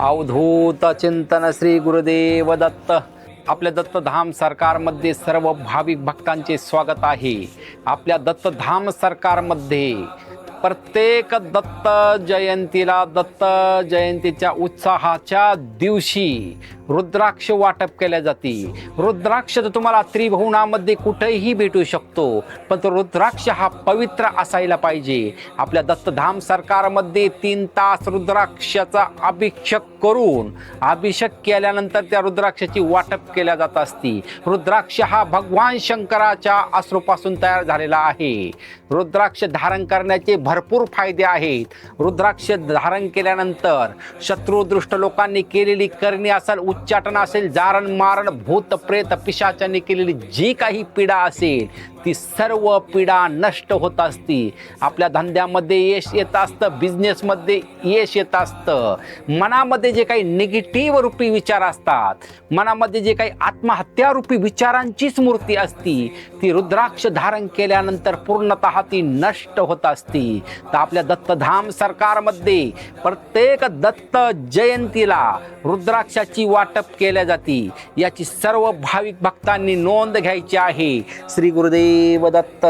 अवधूत चिंतन श्री गुरुदेव दत्त. आपल्या दत्तधाम सरकारमध्ये सर्व भाविक भक्तांचे स्वागत आहे. आपल्या दत्तधाम सरकारमध्ये प्रत्येक दत्त जयंतीला दत्त जयंतीच्या उत्साहाच्या दिवशी रुद्राक्ष वाटप केल्या जाते. रुद्राक्ष तर तुम्हाला त्रिभुवनामध्ये कुठेही भेटू शकतो पण तो रुद्राक्ष हा पवित्र असायला पाहिजे. आपल्या दत्तधाम सरकारमध्ये तीन तास रुद्राक्षाचा अभिषेक करून अभिषेक केल्यानंतर त्या रुद्राक्षाची वाटप केल्या जात असते. रुद्राक्ष हा भगवान शंकराच्या अश्रूपासून तयार झालेला आहे. रुद्राक्ष धारण करण्याचे भरपूर फायदे आहेत. रुद्राक्ष धारण केल्यानंतर शत्रुदृष्ट लोकांनी केलेली करणी असेल उच्चाटन असेल जारण मारण भूत प्रेत पिशाचाने केलेली जी काही पीडा असेल ती सर्व पीडा नष्ट होत असती. आपल्या धंद्यामध्ये यश येत असतं बिझनेसमध्ये यश येत असतं. मनामध्ये जे काही निगेटिव्ह रूपी विचार असतात मनामध्ये जे काही आत्महत्या रूपी विचारांचीच मूर्ती असती ती रुद्राक्ष धारण केल्यानंतर पूर्णतः ती नष्ट होत असती. तर आपल्या दत्तधाम सरकारमध्ये प्रत्येक दत्त जयंतीला रुद्राक्षाची वाटप केल्या जाते. याची सर्व भाविक भक्तांनी नोंद घ्यायची आहे. श्री गुरुदेव दत्त.